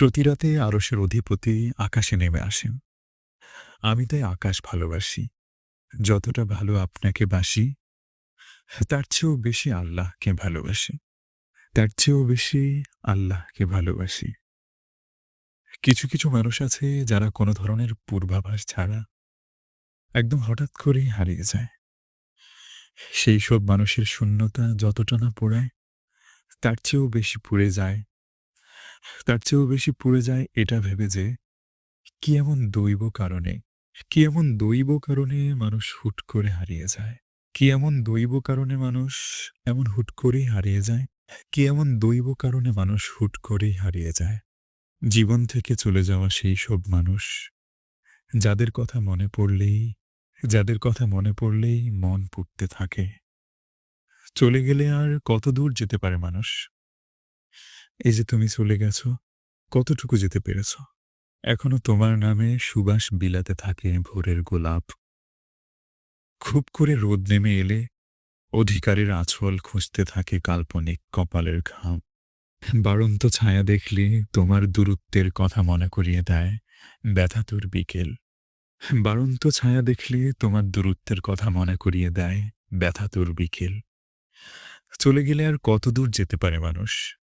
প্রতি আরসের অধিপতি আকাশে নেমে আসেন। আমি তাই আকাশ ভালোবাসি। যতটা ভালো আপনাকে বাসি, তার চেয়েও বেশি আল্লাহকে ভালোবাসি। তার চেয়েও বেশি আল্লাহকে ভালোবাসি। কিছু কিছু মানুষ আছে যারা কোনো ধরনের পূর্বাভাস ছাড়া একদম হঠাৎ করেই হারিয়ে যায়। সেই সব মানুষের শূন্যতা যতটা না পোড়ায়, তার চেয়েও বেশি পুড়ে যায়। তার চেয়েও বেশি পুড়ে যায় এটা ভেবে যে, কি এমন দৈব কারণে, কি এমন দৈব কারণে মানুষ হুট করে হারিয়ে যায়? কি এমন দৈব কারণে মানুষ এমন হুট করেই হারিয়ে যায়? কি এমন দৈব কারণে মানুষ হুট করেই হারিয়ে যায়? জীবন থেকে চলে যাওয়া সেই সব মানুষ, যাদের কথা মনে পড়লেই, যাদের কথা মনে পড়লেই মন পুড়তে থাকে। চলে গেলে আর কত দূর যেতে পারে মানুষ? এই যে তুমি চলে গেছো, কতটুকু যেতে পেরেছ? এখনও তোমার নামে সুবাস বিলাতে থাকে ভোরের গোলাপ। খুব করে রোদ নেমে এলে অধিকারের আঁচল খুঁজতে থাকে কাল্পনিক কপালের ঘাম। বাড়ন্ত ছায়া দেখলে তোমার দূরত্বের কথা মনে করিয়ে দেয় ব্যথাতুর বিকেল। বাড়ন্ত ছায়া দেখলে তোমার দূরত্বের কথা মনে করিয়ে দেয় ব্যথাতুর বিকেল। চলে গেলে আর কত দূর যেতে পারে মানুষ?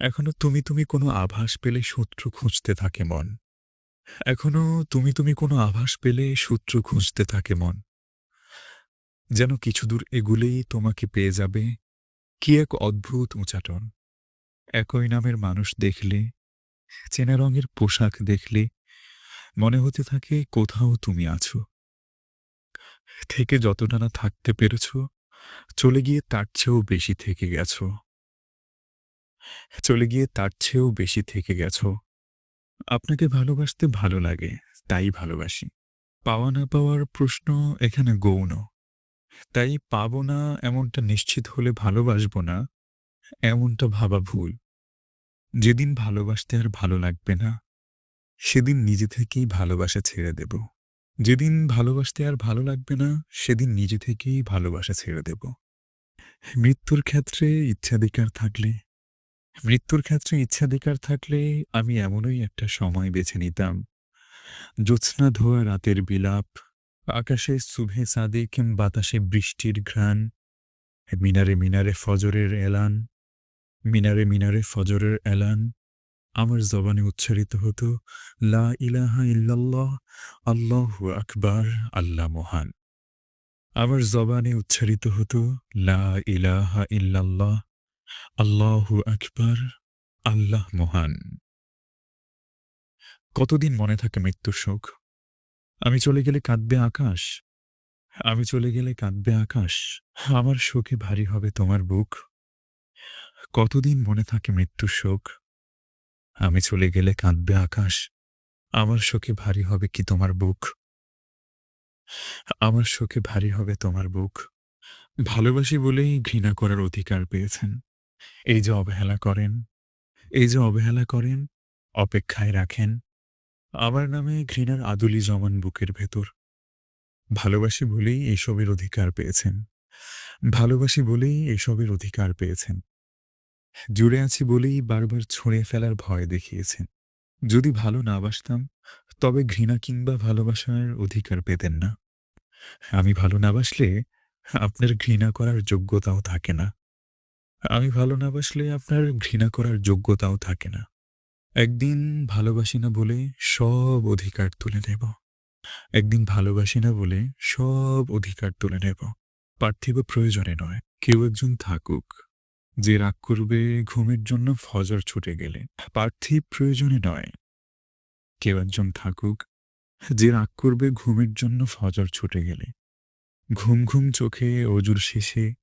এখনও তুমি তুমি কোনো আভাস পেলে সূত্র খুঁজতে থাকে মন। এখনও তুমি তুমি কোনো আভাস পেলে সূত্র খুঁজতে থাকে মন। যেন কিছু দূর এগুলেই তোমাকে পেয়ে যাবে কি এক অদ্ভুত উচাটন একই নামের মানুষ দেখলে, চেনা রঙের পোশাক দেখলে মনে হতে থাকে কোথাও তুমি আছো। থেকে যতটা না থাকতে পেরেছ, চলে গিয়ে তার চেয়েও বেশি থেকে গেছো। চলে গিয়ে তার চেয়েও বেশি থেকে গেছ। আপনাকে ভালোবাসতে ভালো লাগে, তাই ভালোবাসি। পাওয়া না পাওয়ার প্রশ্ন এখানে গৌণ। তাই পাব না এমনটা নিশ্চিত হলে ভালোবাসবো না, এমনটা ভাবা ভুল। যেদিন ভালোবাসতে আর ভালো লাগবে না, সেদিন নিজে থেকেই ভালোবাসা ছেড়ে দেব। যেদিন ভালোবাসতে আর ভালো লাগবে না, সেদিন নিজে থেকেই ভালোবাসা ছেড়ে দেব। মৃত্যুর ক্ষেত্রে ইচ্ছাধিকার থাকলে মৃত্যুর ক্ষেত্রে ইচ্ছাধিকার থাকলে আমি এমনই একটা সময় বেছে নিতাম। জ্যোৎস্না, ধোয়া, রাতের বিলাপ, আকাশে সুভে সাদিক বাতাসে বৃষ্টির ঘ্রাণ, মিনারে মিনারে ফজরের এলান, মিনারে মিনারে ফজরের এলান, আমার জবানে উচ্চারিত হতো, লা ইলাহা ইল্লাল্লাহ, আল্লাহু আকবার, আল্লাহ মহান। আমার জবানে উচ্চারিত হতো, লা ইলাহা ইল্লাল্লাহ আল্লাহু আকবার, আল্লাহ মহান। কতদিন মনে থাকে মৃত্যুর শোক? আমি চলে গেলে কাঁদবে আকাশ? আমি চলে গেলে কাঁদবে আকাশ? আমার শোকে ভারী হবে তোমার বুক? কতদিন মনে থাকে মৃত্যুর শোক? আমি চলে গেলে কাঁদবে আকাশ? আমার শোকে ভারী হবে কি তোমার বুক? আমার শোকে ভারী হবে তোমার বুক। ভালোবাসি বলেই ঘৃণা করার অধিকার পেয়েছেন। এই যে অবহেলা করেন, এই যে অবহেলা করেন, অপেক্ষায় রাখেন, আমার নামে ঘৃণার আদুলি জমান বুকের ভেতর। ভালোবাসি বলেই এসবের অধিকার পেয়েছেন। ভালোবাসি বলেই এসবের অধিকার পেয়েছেন। জুড়ে আছি বলেই বারবার ছড়িয়ে ফেলার ভয় দেখিয়েছেন। যদি ভালো না বাসতাম, তবে ঘৃণা কিংবা ভালোবাসার অধিকার পেতেন না। আমি ভালো না বাসলে আপনার ঘৃণা করার যোগ্যতাও থাকে না। আমি ভালো না বাসলে আপনার ঘৃণা করার যোগ্যতাও থাকে না। একদিন ভালোবাসি না বলে সব অধিকার তুলে নেব। একদিন ভালোবাসি না বলে সব অধিকার তুলে নেব। পার্থিব প্রয়োজনে নয়, কেউ একজন থাকুক। যে রাগ করবে ঘুমের জন্য ফজর ছুটে গেলে, পার্থিব প্রয়োজনে নয়, কেউ একজন থাকুক। যে রাগ করবে ঘুমের জন্য ফজর ছুটে গেলে। ঘুম ঘুম চোখে অজুর শেষে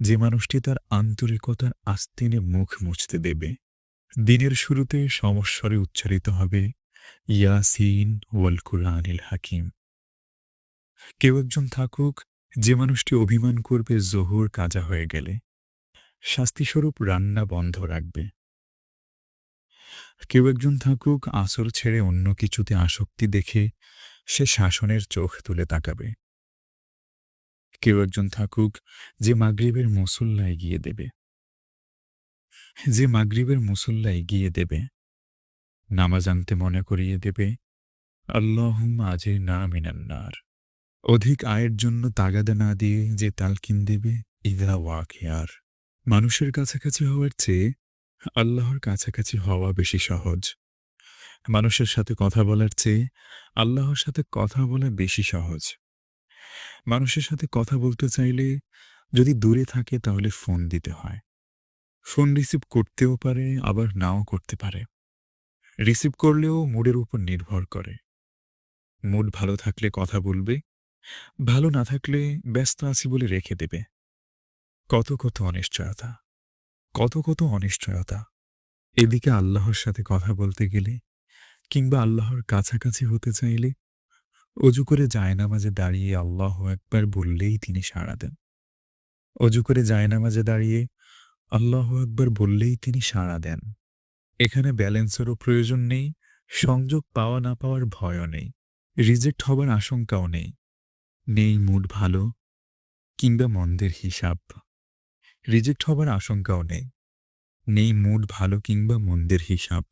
যে মানুষটি তার আন্তরিকতার আস্তিনে মুখ মুছতে দেবে, দিনের শুরুতে সমস্বরে উচ্চারিত হবে, ইয়াসিন ওয়াল কুরআনিল হাকিম। কেউ একজন থাকুক, যে মানুষটি অভিমান করবে জহুর কাজা হয়ে গেলে, শাস্তিস্বরূপ রান্না বন্ধ রাখবে। কেউ একজন থাকুক, আসর ছেড়ে অন্য কিছুতে আসক্তি দেখে সে শাসনের চোখ তুলে তাকাবে। কেউ একজন থাকুক, যে মাগরিবের মুসল্লা এগিয়ে দেবে। যে মাগরিবের মুসল্লা এগিয়ে দেবে। নামাজ আনতে মনে করিয়ে দেবে, আল্লাহুম্মা আজির না মিনান্নার অধিক আয়ের জন্য তাগাদা না দিয়ে যে তালকিন দেবে, ইদা ওয়াকিয়ার। মানুষের কাছাকাছি হওয়ার চেয়ে আল্লাহর কাছাকাছি হওয়া বেশি সহজ। মানুষের সাথে কথা বলার চেয়ে আল্লাহর সাথে কথা বলা বেশি সহজ। মানুষের সাথে কথা বলতে চাইলে যদি দূরে থাকে তাহলে ফোন দিতে হয়। ফোন রিসিভ করতেও পারে, আবার নাও করতে পারে। রিসিভ করলেও মুডের উপর নির্ভর করে। মুড ভালো থাকলে কথা বলবে, ভালো না থাকলে ব্যস্ত আছি বলে রেখে দেবে। কত কত অনিশ্চয়তা, কত কত অনিশ্চয়তা। এদিকে আল্লাহর সাথে কথা বলতে গেলে কিংবা আল্লাহর কাছাকাছি হতে চাইলে অজু করে জায়নামাজে দাঁড়িয়ে আল্লাহ একবার বললেই তিনি সাড়া দেন। অজু করে জায়নামাজে দাঁড়িয়ে আল্লাহ একবার বললেই তিনি সাড়া দেন। এখানে ব্যালেন্সেরও প্রয়োজন নেই, সংযোগ পাওয়া না পাওয়ার ভয়ও নেই, রিজেক্ট হবার আশঙ্কাও নেই। নেই মুড ভালো কিংবা মন্দের হিসাব। রিজেক্ট হবার আশঙ্কাও নেই। নেই মুড ভালো কিংবা মন্দের হিসাব।